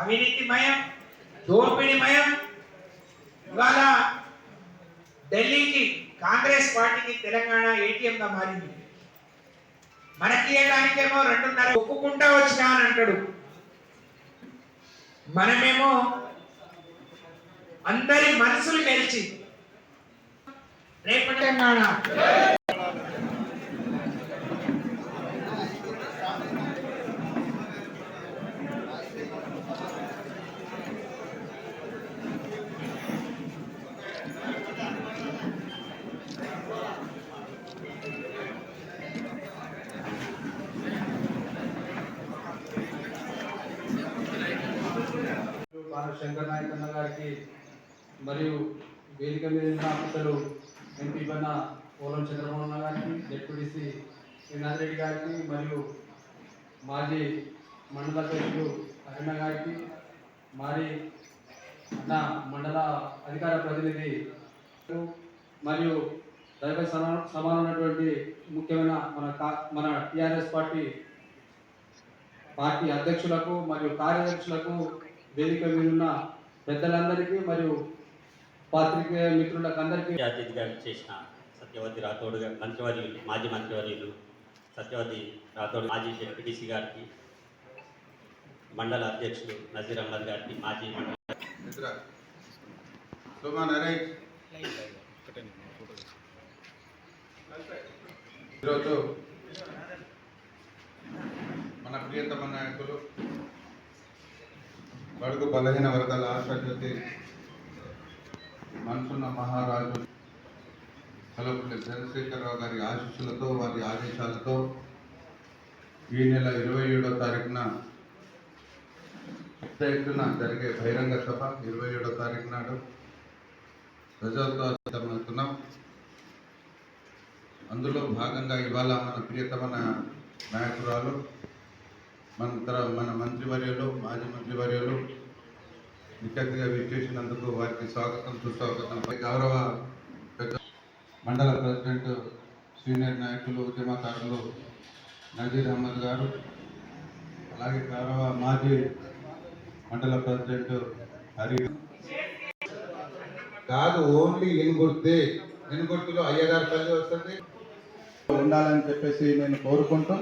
అవినీతిమయం దోపిడీమయం. ఇవాళ ఢిల్లీకి కాంగ్రెస్ పార్టీకి తెలంగాణ ఏటీఎంగా మారింది. మనకి ఇవ్వడానికేమో రెండున్నర ఒప్పుకుంటా వచ్చినా అని అంటాడు. మనమేమో అందరి మనసులు గెలిచి రేపు తెలంగాణ. బాల శంకర్ నాయక్ అన్న గారికి మరియు వేదిక మీద ఆఫీసరు ఎంపీ పన్న పోలం చంద్రమోహన్ గారికి డిప్యూటీసీ శ్రీనాథ్ రెడ్డి గారికి మరియు మాజీ మండల అధ్యక్షుడు అరుణ గారికి మాజీ అన్న మండల అధికార ప్రతినిధి మరియు దైవ సమా సమానమైనటువంటి ముఖ్యమైన మన కా మన టిఆర్ఎస్ పార్టీ పార్టీ అధ్యక్షులకు మరియు కార్యదర్శులకు వేదిక మీద ఉన్న పెద్దలందరికీ మరియు పాత్రికేయ మిత్రులకు అందరికీ అతిథిగా చేసిన సత్యవతి రాథోడ్ గారు మంత్రివర్యులు మాజీ మంత్రివర్యులు సత్యవతి రాథోడ్ మాజీ డిప్యూటీసీ గారికి మండల అధ్యక్షులు నజీర్ అహ్మద్ గారికి మాజీ మండల ఈరోజు మన ప్రియతమ నాయకులు బడుగు బలహీన వర్గాల ఆశాజ్యోతి మనసున్న మహారాజు. కలపల్లి చంద్రశేఖరరావు గారి ఆశీస్సులతో వారి ఆదేశాలతో ఈ నెల ఇరవై ఏడో తారీఖున పెద్ద ఎత్తున జరిగే బహిరంగ సభ ఇరవై ఏడో తారీఖు నాడు. ప్రజలతో అందులో భాగంగా ఇవాళ మన ప్రియతమ నాయకురాలు మన తర- మన మంత్రివర్యులు మాజీ మంత్రివర్యులు ముఖ్య అతిథిగా విచ్చేసినందుకు వారికి స్వాగతం సుస్వాగతం. గౌరవ మండల ప్రెసిడెంట్ సీనియర్ నాయకులు ఉద్యమకారులు నజీర్ అహ్మద్ గారు అలాగే గౌరవ మాజీ మండల ప్రెసిడెంట్ హరి కాదు ఓన్లీ ఎనుగుర్తి ఎనుగుర్తిలో అయ్యగారు కలిసి వస్తుంది. ఉండాలని చెప్పేసి నేను కోరుకుంటూ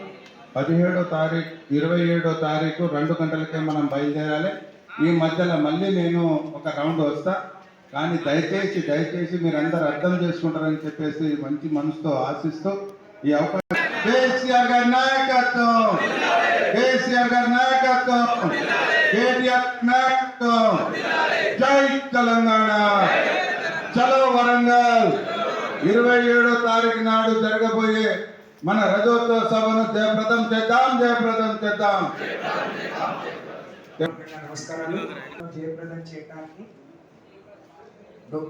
పదిహేడో తారీఖు ఇరవై ఏడో తారీఖు రెండు గంటలకే మనం బయలుదేరాలి. ఈ మధ్యలో మళ్ళీ నేను ఒక రౌండ్ వస్తా. కానీ దయచేసి దయచేసి మీరు అందరు అర్థం చేసుకుంటారని చెప్పేసి మంచి మనసుతో ఆశిస్తూ ఈ అవకాశం కేసీఆర్ గారి నాయకత్వం! కేసీఆర్ గారి నాయకత్వం! కేటీఆర్ నాయకత్వం! జై తెలంగాణ! చలో వరంగల్! ఇరవై ఏడో తారీఖు నాడు జరగబోయే మన రజోత్సవ సభను జయప్రదం చేద్దాం జయప్రదం చేద్దాం. నమస్కారాలు. జయప్రదం చేయడానికి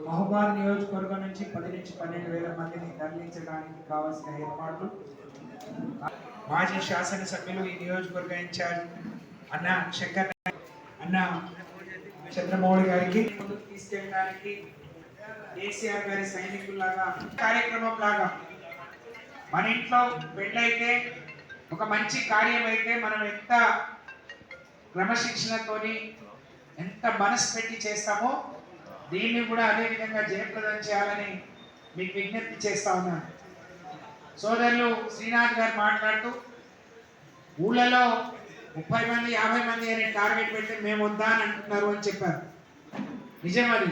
మహబాద్ నియోజకవర్గం నుంచి పది నుంచి పన్నెండు వేల మందిని తరలించడానికి కావాల్సిన ఏర్పాట్లు. మాజీ శాసనసభ్యులు ఈ నియోజకవర్గ ఇన్ఛార్జ్ అన్న శంకర్ అన్న చంద్రమౌళి గారికి తీసుకెళ్ళడానికి కేసీఆర్ గారి సైనికుల్లాగా కార్యక్రమం లాగా మన ఇంట్లో పెళ్ళైతే ఒక మంచి కార్యం అయితే మనం ఎంత క్రమశిక్షణతోని ఎంత మనసు పెట్టి చేస్తామో దీన్ని కూడా అదే విధంగా జయప్రదం చేయాలని మీకు విజ్ఞప్తి చేస్తా ఉన్నాను. సోదరులు శ్రీనాథ్ గారు మాట్లాడుతూ ఊళ్ళలో ముప్పై మంది యాభై మంది అనే టార్గెట్ పెడితే మేము వద్దా అని అంటున్నారు అని చెప్పారు. నిజమది